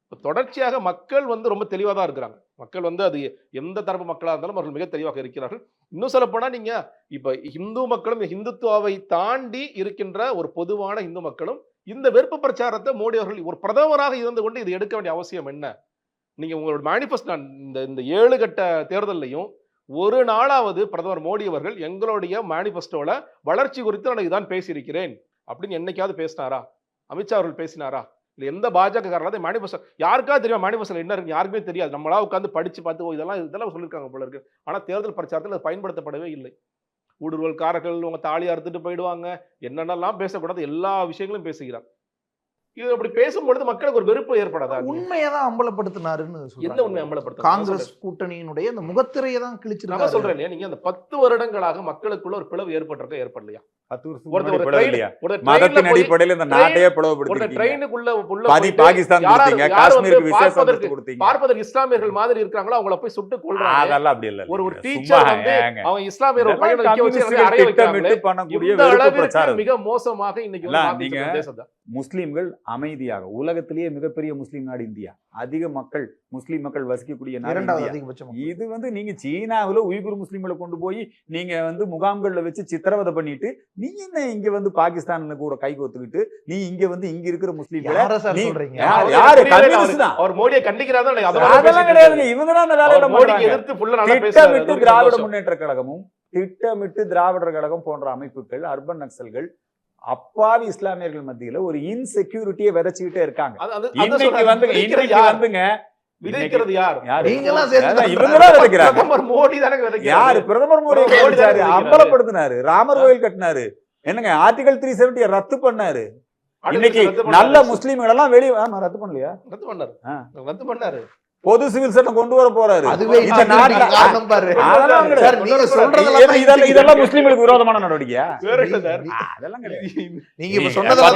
இப்போ தொடர்ச்சியாக மக்கள் வந்து ரொம்ப தெளிவாக தான் இருக்கிறாங்க. மக்கள் வந்து அது எந்த தரப்பு மக்களாக இருந்தாலும் அவர்கள் மிக தெளிவாக இருக்கிறார்கள். இன்னும் சொல்லப்போனால் நீங்கள் இப்போ இந்து மக்களும் இந்த இந்துத்துவாவை தாண்டி இருக்கின்ற ஒரு பொதுவான இந்து மக்களும் இந்த வெறுப்பு பிரச்சாரத்தை மோடி அவர்கள் ஒரு பிரதமராக இருந்து கொண்டு இது எடுக்க வேண்டிய அவசியம் என்ன? நீங்கள் உங்களோட மேனிஃபெஸ்டோ இந்த இந்த ஏழு கட்ட தேர்தல்லையும் ஒரு நாளாவது பிரதமர் மோடி அவர்கள் எங்களுடைய மேனிஃபெஸ்டோவில் வளர்ச்சி குறித்து நான் இதுதான் பேசியிருக்கிறேன். அப்படின்னு என்னைக்காவது பேசினாரா? அமித்ஷா அவர்கள் பேசினாரா? இல்ல எந்த பாஜக காரங்களா மேனிஃபெஸ்டோ யாருக்கா தெரியும் மேனிஃபெஸ்டோ என்ன இருக்கு? யாருக்குமே தெரியாது. நம்மளா உட்காந்து படிச்சு பார்த்து இதெல்லாம் இதெல்லாம் சொல்லியிருக்காங்க போல இருக்கு. ஆனா தேர்தல் பிரச்சாரத்தில் அது பயன்படுத்தப்படவே இல்லை. ஊடுருவல்காரர்கள் உங்க தாலி அறுத்துட்டு போயிடுவாங்க. என்னென்னலாம் பேசக்கூடாது எல்லா விஷயங்களும் பேசுகிறார். இது அப்படி பேசும்பொழுது மக்களுக்கு ஒரு வெறுப்பு ஏற்படாதா உண்மையை தான் அம்பலப்படுத்தினாருன்னு எந்த. உண்மை அம்பலப்படுத்த காங்கிரஸ் கூட்டணியினுடைய அந்த முகத்திரையை தான் நான் கிழிச்சிருக்காங்க சொல்றேன் இல்லையா? நீங்க அந்த பத்து வருடங்களாக மக்களுக்குள்ள ஒரு பிளவு ஏற்பட்டிருக்க ஏற்படலையா? பத்து வருஷம் மதத்தின் அடிப்படையில் இந்த நாட்டையே விசேஷ பார்ப்பதற்கு- அந்தஸ்து கொடுத்தீங்க பார்ப்பதற்கு இஸ்லாமியர்கள் மாதிரி இருக்காங்களோ அவங்கள போய் சுட்டு கொள்றாங்க அதெல்லாம் அப்படி இல்ல ஒரு டீச்சர் வந்து இஸ்லாமியர் ஒரு பையனை நிக்க வச்சு அறைய பண்ணக்கூடிய மிக மோசமாக இன்னைக்கு நீங்க- முஸ்லிம்கள் அமைதியாக உலகத்திலேயே மிகப்பெரிய முஸ்லிம் நாடு இந்தியா. அதிக மக்கள் முஸ்லிம் மக்கள் வசிக்கக்கூடிய நாடு இது வந்து நீங்க சீனாவுல உய்குர் முஸ்லிம்களை கொண்டு போய் நீங்க வந்து முகாம்கள்ல வச்சு சித்திரவதை பண்ணிட்டு நீ என்ன இங்க வந்து பாகிஸ்தான்ல கூட கை கோத்துக்கிட்டு நீ இங்க வந்து இங்க இருக்கிற முஸ்லிம்களை யார கம்யூனிஸ்ட் தான். அவர் மோடியை கண்டிக்கிறாரு அதெல்லாம் கிடையாதுங்க. இவங்க தான் அந்த மோடிக்கு எதிர்த்து நல்லா திட்டமிட்டு திராவிட. முன்னேற்ற கழகமும் திட்டமிட்டு திராவிடர் கழகம் போன்ற அமைப்புகள் அர்பன் நக்சல்கள் அப்பாவி இஸ்லாமியர்கள் மத்தியில ஒரு இன்செக்யூரிட்டியை விதைச்சுக்கிட்டே இருக்காங்க இன்னைக்கு. வந்துங்க விதைக்கிறது யார்? பிரதமர் மோடி தானே விதைக்கிறாரு. யாரு? பிரதமர் மோடி அம்பலப்படுத்தினாரு. ராமர் கோயில் கட்டினாரு. என்னங்க ஆர்டிகல் த்ரீ செவன்டி ரத்து பண்ணாரு. இன்னைக்கு. நல்ல முஸ்லீம்கள் எல்லாம் வெளியே ரத்து பண்ணலையா? ரத்து பண்ணாரு. ரத்து பண்ணாரு. பொது சிவில் சட்டம் கொண்டு வர போறாரு. அதுவே இந்த இந்த நாட்டுல காரணம் பாரு. அதெல்லாம் கிடையாது. சார் நீங்க இதெல்லாம் சொல்றதெல்லாம் இதெல்லாம் இதெல்லாம் முஸ்லீம்களுக்கு விரோதமான நடவடிக்கையா? சார்? அதெல்லாம் நீங்க இப்ப சொன்னதெல்லாம்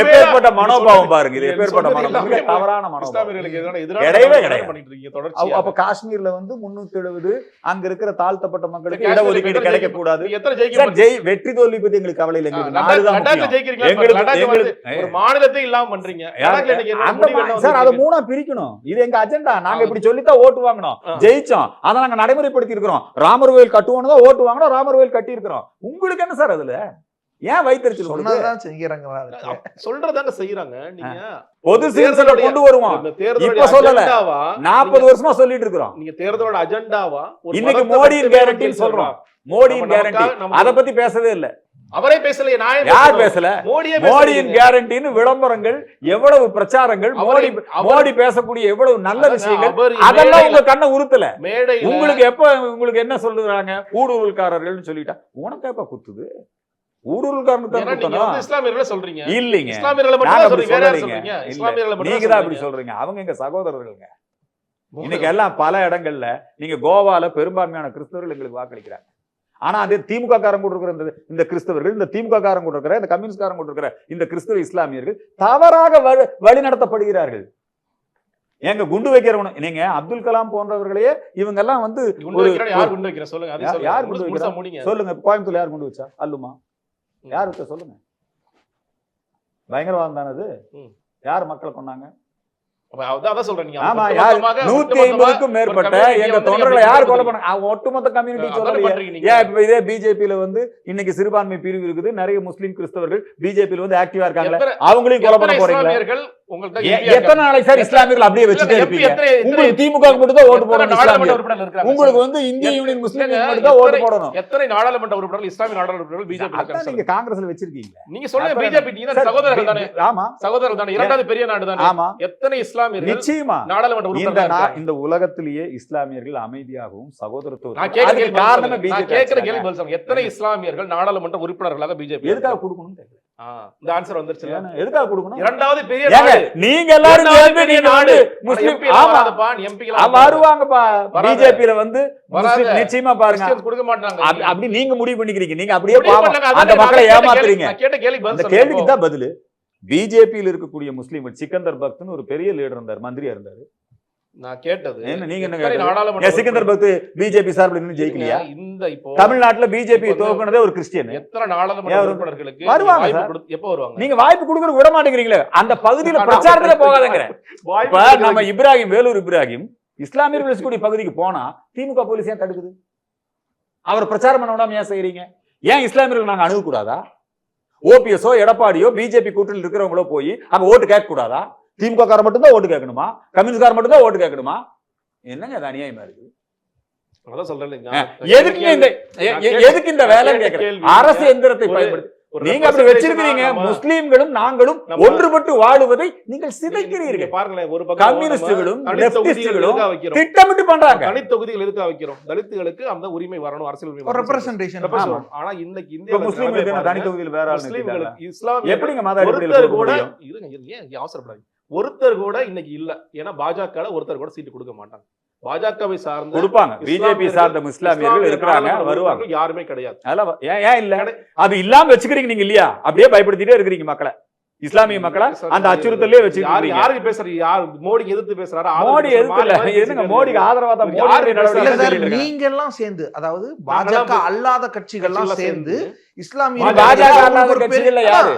எப்பேற்பட்ட மனோபாவம் பாருங்க இது எப்பேற்பட்ட மனோபாவம். தவறான மனோபாவம். கிடையவே கிடையாது. பண்ணிட்டு இருக்கீங்க அப்ப- காஷ்மீர்ல வந்து முன்னூத்தி எழுபது அங்க இருக்கிற தாழ்த்தப்பட்ட மக்களுக்கு இடஒதுக்கீடு கிடைக்க கூடாது ஜெய் வெற்றி தோல்வி பத்தி எங்களுக்கு கவலை இல்லை. எங்களுக்கு ஒரு மாநிலத்தை இல்லாம பண்றீங்க. சார் அதை? மூணா பிரிக்கணும். இது எங்க அஜெண்டா. நாங்க. இப்படி சொல்லித்தான் ஓட்டு வாங்கணும். ஜெயிச்சோம். அதை நாங்க நடைமுறைப்படுத்தி இருக்கிறோம் ராமர் கோயில் கட்டுவோம்னு தான் ஓட்டு வாங்கணும் ராமர் கோயில் கட்டி இருக்கிறோம் உங்களுக்கு என்ன சார் அதுல? ஏன் வைத்தறிச்சல்? சொன்னதான் அப்ப சொல்றதாங்க செய்யறாங்க நீங்க பொது சட்டம் கொண்டு வருவோம். இப்ப சொல்லல. நாற்பது வருஷமா சொல்லிட்டு இருக்கிறோம். நீங்க தேர்தலோட அஜெண்டாவா? இன்னைக்கு மோடியின் கேரண்டின்னு. சொல்றோம். மோடியின் கேரண்டி அத பத்தி பேசவே இல்ல. அவரே பேசலையே நான் யார்? பேசல? மோடியே மோடியின். கேரண்டின்னு விளம்பரங்கள் எவ்வளவு பிரச்சாரங்கள் மோடி மோடி பேசக்கூடிய எவ்வளவு நல்ல விஷயங்கள் அதெல்லாம் உங்க கண்ணை உறுத்தல. உங்களுக்கு எப்ப உங்களுக்கு என்ன சொல்லுறாங்க? ஊடுருவல்காரர்கள்னு சொல்லிட்டா உனக்கு எப்ப குத்துது? ஊடுருவல்காரனுக்கு சொல்றீங்க. இல்லைங்க. நாங்க தான் அப்படி. சொல்றீங்க. அவங்க எங்க சகோதரர்களுங்க. இன்னைக்கு எல்லாம் பல இடங்கள்ல நீங்க கோவால பெரும்பான்மையான கிறிஸ்தவர்கள் எங்களுக்கு வாக்களிக்கிறாங்க. ஆனா அது திமுக காரங்க கூட இருக்கிற இந்த- இந்த கிறிஸ்தவர்கள் இந்த திமுக காரங்க கூட இருக்கிற இந்த கம்யூனிஸ்ட் காரங்க கூட இருக்கிற இந்த கிறிஸ்தவ இஸ்லாமியர்கள் தவறாக வழி நடத்தப்படுகிறார்கள் எங்க குண்டு வைக்கிறவன நீங்க அப்துல் கலாம் போன்றவர்களையே இவங்க எல்லாம் வந்து யார் குண்டு வைக்கிறா? சொல்லுங்க யார் குண்டு வைக்கிறா? சொல்லுங்க கோயம்புத்தூர்ல யார் குண்டு வச்சா? அல்லுமா. யார் வச்சா சொல்லுங்க? பயங்கரவாதம் தானே அது? ம். யார் மக்களை கொண்டாங்க நூத்தி ஐம்பதுக்கும் மேற்பட்ட எங்க தொண்டர்களை யார் கொலை பண்ண ஒட்டுமொத்த கம்யூனிட்டி சொல்லலையே இதே பிஜேபியில வந்து இன்னைக்கு சிறுபான்மை பிரிவு இருக்குது. நிறைய முஸ்லீம் கிறிஸ்தவர்கள் பிஜேபியில வந்து ஆக்டிவா இருக்காங்களே. எத்தனை- அவங்களையும் கொலை பண்ண போறீங்களா? எத்தனை நாளைக்கு சார் இஸ்லாமியர்கள் அப்படியே வச்சுட்டே இருப்பீங்க? உங்களுக்கு திமுக மட்டும் தான் ஓட்டு எத்தனை போடணும் நாடாளுமன்ற இஸ்லாமியர் உறுப்பினர்கள் இருக்காங்க? உங்களுக்கு வந்து இந்திய யூனியன் முஸ்லீம் இல்லைங்க, மட்டும் தான் ஓட்டு எத்தனை- போடணும். எத்தனை நாடாளுமன்ற உறுப்பினர்கள் இஸ்லாமிய நாடாளுமன்ற உறுப்பினர்கள் பிஜேபி அதான் நீங்க காங்கிரஸ்ல வச்சிருக்கீங்க. நீங்க சொல்லுங்க பிஜேபி நீங்க சகோதரர்கள் தானே? ஆமா. சகோதரர்கள் தானே? இரண்டாவது பெரிய நாடு தானே? ஆமா. எத்தனை இஸ்லாமியர்கள் நிச்சயமா. நாடாளுமன்ற இந்த உறுப்பினர்கள்? இந்த உலகத்திலேயே இஸ்லாமியர்கள் அமைதியாகவும் சகோதரத்துவம் நான் கேட்கிற கேள்வி. எத்தனை இஸ்லாமியர்கள் நாடாளுமன்ற உறுப்பினர்களாக பிஜேபி எதுக்காக கொடுக்கணும் தெரியல. இந்த ஆன்சர் வந்துருச்சு ஏன்னா, எதுக்காக கொடுக்கணும்? இரண்டாவது பெரிய ஏங்க, நாடு. நீங்க எல்லாரும் சேர்ந்து நாடு. வந்து முஸ்லிம் வருவாங்கப்பா. முஸ்லிம் நிச்சயமா பாருங்க. Christians கொடுக்க மாட்டாங்க. அப்படி- நீங்க முடிவு பண்ணிக்கிறீங்க. நீங்க அப்படியே. அந்த மக்களை ஏமாத்துறீங்க. கேட்ட கேள்வி அந்த கேள்விக்கு. தான் பதிலு. பிஜேபியில் இருக்கக்கூடிய முஸ்லீம்கள் சிக்கந்தர் பக்த்னு ஒரு பெரிய லீடர் இருந்தார் மந்திரியா இருந்தாரு. நான் கேட்டது என்ன நீங்க என்ன சிக்கந்தர் பக்த் பிஜேபி சார்பில் ஜெயிக்கலையா? இந்த இப்போ தமிழ்நாட்டுல பிஜேபி துவக்கினதே ஒரு கிறிஸ்டியன். எத்தனை நாடாளுமன்ற உறுப்பினர்களுக்கு வருவாங்க எப்போ வருவாங்க? நீங்க வாய்ப்பு கொடுக்கறது விட மாட்டேங்கிறீங்களே. அந்த பகுதியில பிரச்சாரத்துல போகாதங்க வாய்ப்பு இப்ப கொடுக்கறதுக்கு- நம்ம இப்ராஹிம் வேலூர் இப்ராஹிம் இஸ்லாமியர்கள் வசிக்கக்கூடிய பகுதிக்கு போனா திமுக போலீஸ் ஏன் தடுக்குது? அவர் பிரச்சாரம் பண்ண விடாம ஏன் செய்றீங்க? ஏன் இஸ்லாமியர்கள் நாங்க அணுகக்கூடாதா? ஓபிஎஸ்ஓ எடப்பாடியோ பிஜேபி கூட்டணியில் இருக்கிறவங்களோ போய் அங்க ஓட்டு கேட்க கூடாதா திமுக கார மட்டும் தான் ஓட்டு கேட்கணுமா கம்யூனிஸ்ட் கார மட்டும் தான் ஓட்டு கேட்கணுமா என்னங்க அது அநியாயமா இருக்கு அதான் சொல்றேன் இல்லைங்க. எதுக்கு இந்த எதுக்கு இந்த கேட்கிறேன் அரசு எந்திரத்தை பயன்படுத்தி நீங்க அப்படி வச்சிருக்கிறீங்க முஸ்லீம்களும் நாங்களும் ஒன்றுபட்டு வாழுவதை நீங்கள் நீங்க சிதைக்கிறீர்கள் பாருங்களேன் ஒரு பக்கம் கம்யூனிஸ்டுகளும்? திட்டமிட்டு பண்றாங்க தனி தொகுதிகள் எதுக்காக வைக்கிறோம் தலித்துகளுக்கு அந்த உரிமை வரணும் அரசியல் உரிமை. ரெப்ரசன்டேஷன். ஆனா இன்னைக்கு இந்தியாவுல முஸ்லீம்களுக்கு தனி. தொகுதியில் வேற? முஸ்லீம்களுக்கு இஸ்லாமிய எப்படிங்க மத கூட இருங்க ஏன் இங்க அவசரப்படாதீங்க ஒருத்தர் கூட இன்னைக்கு இல்ல. ஏன்னா பாஜக ஒருத்தர் கூட சீட்டு கொடுக்க மாட்டாங்க. பாஜகவை சார்ந்த கொடுப்பாங்க. பிஜேபி இஸ்லாமியர்கள், சார்ந்த முஸ்லாமியர்கள் இஸ்லாமிய இருக்கிறாங்க வருவாங்க. யாருமே கிடையாது. அதெல்லாம் ஏன் இல்ல? அது இல்லாம வச்சுக்கிறீங்க நீங்க இல்லையா? அப்படியே பயப்படுத்திட்டே இருக்கிறீங்க மக்களை. இஸ்லாமிய மக்களை அந்த அச்சுறுத்தலே யாரு வச்சுக்கிறீங்க யாருக்கு பேசுறீங்க யார் மோடிக்கு எதிர்த்து பேசுறாரு மோடி மாறி என்னங்க மோடிக்கு. ஆதரவா தான் யாரு மோடி. நீங்க எல்லாம் சேர்ந்து அதாவது பாஜக அல்லாத கட்சிகள்லாம் கட்சிகள்லாம் சேர்ந்து இஸ்லாமிய பாஜக அல்லாத கட்சிகள்ல யாரு?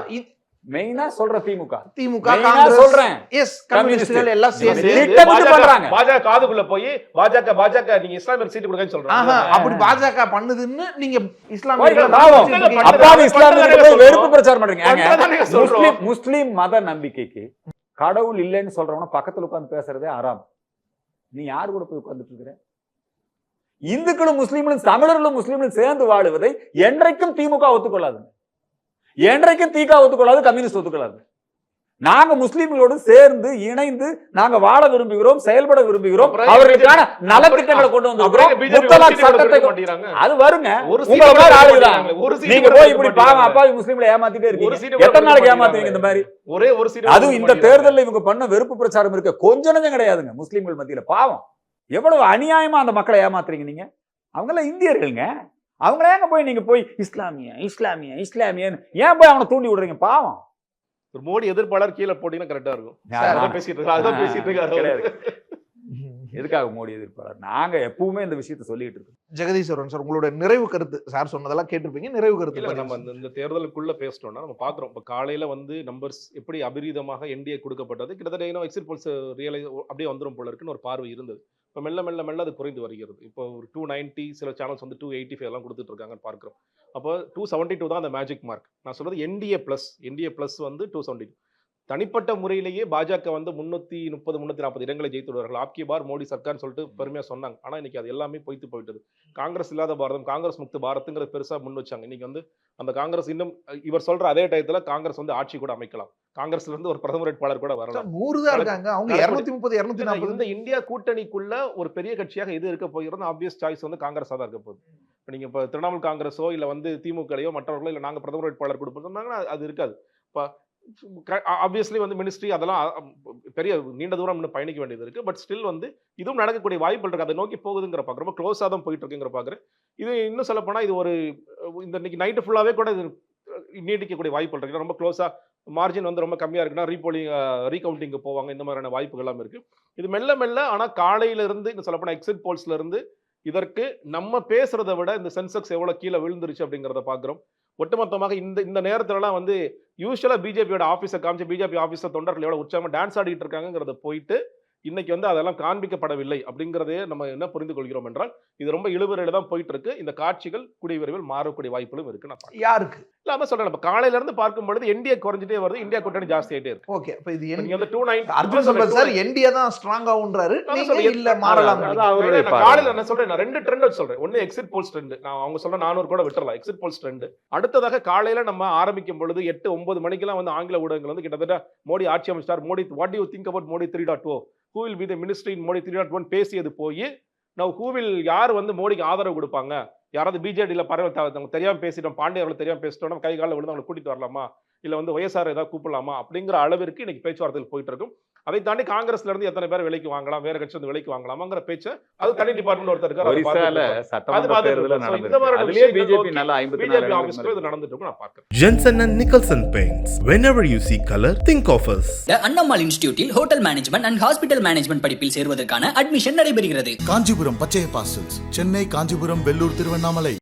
மெயினா சொல்ற திமுக திமுக சொல்றேன் எஸ் கம்யூனிஸ்டுகள் எல்லாம் சேர்ந்து பாஜக பண்றாங்க. பாஜக காதுக்குள்ள போய் பாஜக பாஜக நீங்க இஸ்லாமியர் சீட்டு கொடுங்கன்னு சொல்றாங்க அப்படி பாஜக பண்ணுதுன்னு நீங்க போய் இஸ்லாமிய பாவம். பண்ணுறது அப்பாவி இஸ்லாமியர்களுக்கு போய் சொல்றோம். வெறுப்பு பிரச்சாரம் பண்றீங்க. முஸ்லிம் முஸ்லிம் மத நம்பிக்கைக்கு கடவுள் இல்லைன்னு சொல்றவன பக்கத்துல உட்கார்ந்து பேசுறதே ஆறாம் நீ யாரு கூட போய் உட்கார்ந்துட்டு இருக்கிற இந்துக்களும் முஸ்லீம்களும் தமிழர்களும் முஸ்லீம்களும் சேர்ந்து வாழுவதை என்றைக்கும் திமுக ஒத்துக்கொள்ளாது என்றைக்கும் திக ஒத்துக்கொள்ளாது கம்யூனிஸ்ட் ஒத்துக்கொள்ளாது. நாங்க முஸ்லீம்களோடு சேர்ந்து இணைந்து நாங்க வாழ விரும்புகிறோம் செயல்பட விரும்புகிறோம் அவர்களுக்கான நலத்திட்டங்களை கொண்டு வந்திருக்கிறோம். சட்டத்தை. அது வருங்க. ஒரு நீங்க போய் இப்படி பாவம். அப்பாவி முஸ்லீம்களை ஏமாத்திட்டே இருக்கீங்க. எத்தனை நாளைக்கு ஏமாத்துவீங்க இந்த மாதிரி? ஒரே ஒரு சீட்டு அதுவும் இந்த. தேர்தல்ல இவங்க பண்ண வெறுப்பு பிரச்சாரம் இருக்க. கொஞ்ச நஞ்சம் கிடையாதுங்க முஸ்லீம்கள் மத்தியில. பாவம். எவ்வளவு அநியாயமா அந்த மக்களை ஏமாத்துறீங்க நீங்க? அவங்க எல்லாம் இந்தியர்களுங்க. அவங்கள ஏங்க போய் நீங்க போய் இஸ்லாமிய இஸ்லாமிய இஸ்லாமியன்னு ஏன் போய் அவனை தூண்டி விடுறீங்க? பாவம். ஒரு மோடி எதிர்ப்பாளர் கீழே போட்டீங்கன்னா கரெக்டா இருக்கும்? பேசிட்டு இருக்காரு பேசிட்டு இருக்காரு. கிடையாது. எதுக்காக மோடி எதிர்ப்பாளர்? நாங்க எப்பவுமே இந்த விஷயத்த சொல்லிட்டு இருக்கோம். ஜெகதீஸ்வரன் சார் உங்களோட நிறைவு கருத்து சார் சொன்னதெல்லாம் கேட்டிருப்பீங்க நிறைவு கருத்து நம்ம இந்த- இந்த தேர்தலுக்குள்ள பேசிட்டோம்னா நம்ம பாக்குறோம். இப்ப காலையில வந்து நம்பர்ஸ் எப்படி அபரீதமாக என்டிஏ கொடுக்கப்பட்டது கிட்டத்தட்ட இன்னும் எக்ஸிட் போல்ஸ் ரியலைஸ் அப்படியே வந்துரும் போல இருக்குன்னு ஒரு பார்வை இருந்தது. இப்போ மெல்ல மெல்ல மெல்ல அது குறைந்து வருகிறது. இப்போ ஒரு டூ நைன்ட்டி சில சேனல்ஸ் வந்து டூ எயிட்டி ஃபைவ் எல்லாம் கொடுத்துட்டு இருக்காங்கன்னு பார்க்குறோம். அப்போ டூ செவன்ட்டி டூ தான் அந்த மேஜிக் மார்க் நான் சொல்றது என்டிஏ ப்ளஸ் என்டிஏ ப்ளஸ் வந்து டூ செவன்ட்டி டூ தனிப்பட்ட முறையிலேயே பாஜக வந்து முன்னூத்தி முப்பது முன்னூத்தி நாற்பது இடங்களை ஜெயித்து வருவார்கள் ஆப்கி பார் மோடி சர்க்கார்னு சொல்லிட்டு பெருமையா சொன்னாங்க. ஆனா இன்னைக்கு அது எல்லாமே பொய்த்து போயிட்டது. காங்கிரஸ் இல்லாத பாரதம் காங்கிரஸ் முக்து பாரத்துங்கிறது பெருசா முன் வச்சாங்க. இன்னைக்கு வந்து அந்த காங்கிரஸ் இன்னும் இவர் சொல்ற அதே டயத்துல காங்கிரஸ் வந்து ஆட்சி கூட அமைக்கலாம். காங்கிரஸ்ல இருந்து ஒரு பிரதமர் வேட்பாளர் கூட வரலாம் நூறு தான் இருக்காங்க. அவங்க இருநூத்தி முப்பது இருநூத்தி நாற்பது இந்த இந்தியா கூட்டணிக்குள்ள ஒரு பெரிய கட்சியாக எது இருக்க போகிறது. ஆப்வியஸ் சாய்ஸ் வந்து காங்கிரஸா தான் இருக்க போகுது. இப்போ நீங்க இப்போ திரிணாமுல் காங்கிரஸோ இல்ல வந்து திமுகலையோ மற்றவர்களோ இல்ல நாங்க பிரதமர் வேட்பாளர் கொடுப்போம் சொன்னாங்கன்னா அது இருக்காது. இப்போ ஆப்வியஸ்லி வந்து மினிஸ்ட்ரி அதெல்லாம் பெரிய நீண்ட தூரம் இன்னும் பயணிக்க வேண்டியது இருக்கு. பட் ஸ்டில் வந்து இதுவும் நடக்கக்கூடிய வாய்ப்புகள் இருக்கு. அதை நோக்கி போகுதுங்கிற பார்க்குறோம் ரொம்ப க்ளோஸாக தான் போயிட்டு இருக்குங்கிற பார்க்குறேன் இது இன்னும் சொல்ல போனா இது ஒரு இந்த இன்னைக்கு நைட்டு ஃபுல்லாவே கூட இது நீடிக்கக்கூடிய வாய்ப்புகள் இருக்கு. ஏன்னா ரொம்ப க்ளோஸா மார்ஜின் வந்து ரொம்ப கம்மியாக இருக்குன்னா ரீபோலிங் ரீகவுண்டிங்க்கு போவாங்க. இந்த மாதிரியான வாய்ப்புகள் எல்லாம் இது மெல்ல மெல்ல ஆனால் காலையில இருந்து இந்த சொல்லப்போனால் எக்ஸிட் போல்ஸ்லேருந்து இதற்கு நம்ம பேசுறதை விட இந்த சென்செக்ஸ் எவ்வளோ கீழே விழுந்துருச்சு அப்படிங்கிறத பார்க்குறோம் ஒட்டுமொத்தமாக இந்த இந்த நேரத்துலலாம் வந்து யூஸ்வலாக பிஜேபியோட ஆஃபீஸை காமிச்சு பிஜேபி ஆஃபீஸில் தொண்டர்கள் எவ்வளோ உற்சாகமாக டான்ஸ் ஆடிட்டு இருக்காங்கிறத போயிட்டு இன்னைக்கு வந்து அதெல்லாம் காண்பிக்கப்படவில்லை அப்படிங்கிறதே நம்ம என்ன புரிந்து கொள்கிறோம் என்றால் இது ரொம்ப இழுபறையில தான் போயிட்டு இருக்கு. இந்த காட்சிகள் கூடிய விரைவில் மாறக்கூடிய வாய்ப்புகளும் இருக்கு. நான் யாருக்கு? இல்ல அதான் சொல்றேன். நம்ம காலையில இருந்து பார்க்கும் பொழுது என்டிஏ குறைஞ்சிட்டே வருது. இந்தியா கூட்டணி ஜாஸ்தி ஆயிட்டே இருக்கு. ஓகே அப்ப இது நீங்க வந்து two nine Arjun Sampath sir NDA தான் ஸ்ட்ராங் ஆகுன்றாரு நீங்க இல்ல மாறலாம். நான். காலையில என்ன சொல்றேன் நான் ரெண்டு ட்ரெண்ட் சொல்றேன். ஒன்னு எக்ஸிட் போல்ஸ் ட்ரெண்ட் நான் அவங்க சொல்ல நானூறு கூட விட்டுறலாம். எக்ஸிட் போல்ஸ் ட்ரெண்ட் அடுத்ததாக காலையில நம்ம ஆரம்பிக்கும் பொழுது எட்டு ஒன்பது மணிக்கெல்லாம் வந்து ஆங்கில ஊடகங்கள் வந்து கிட்டத்தட்ட மோடி ஆட்சி அமைச்சார். Modi what you think about Modi three dot O who will be the ministry in Modi three dot one பேசியது போய் நான் ஹூவில் யார் வந்து மோடிக்கு ஆதரவு கொடுப்பாங்க? யாராவது பிஜேடியில் பரவ அவங்க தெரியாம பேசிட்டோம் பாண்டியர்களை தெரியாம பேசிட்டோம் கை காலில் விழுந்து அவங்களை கூட்டிகிட்டு வரலாமா? இல்லை வந்து ஒய்எஸ்ஆர் ஏதாவது கூப்பிடலாமா? அப்படிங்கிற அளவிற்கு இன்னைக்கு பேச்சுவார்த்தைகள் போயிட்டு இருக்கும் அதை தாண்டி காங்கிரஸ்ல இருந்து எத்தனை பேர் விலைக்கு வாங்கலாம் வேற கட்சி வந்து விலைக்கு வாங்கலாமாங்கிற பேச்சு அது தனி டிபார்ட்மெண்ட் ஒருத்தர் இருக்காரு அதை ஒரிசால பார்த்துட்டு இருப்பாரு. அது சட்டமன்ற பார்த்துட்டு தேர்தல் இருக்கோம். So, இந்த நடந்தது மாதிரியான அதுலயே விஷயங்கள் பிஜேபி நோக்கி நல்லா ஐம்பத்தி பிஜேபி நாலு ஆபீஸ்ல இது நடந்துட்டு இருக்கும் நான் பார்க்கிறேன் Jensen and Nicholson Paints. Whenever you see color, think of us. Annammal இன்ஸ்டிடியூட்டில் hotel management and hospital management படிப்பில் சேர்வதற்கான அட்மிஷன் நடைபெறுகிறது காஞ்சிபுரம் பச்சையப்பா சில்க்ஸ் சென்னை காஞ்சிபுரம் வெள்ளூர் திருவண்ணாமலை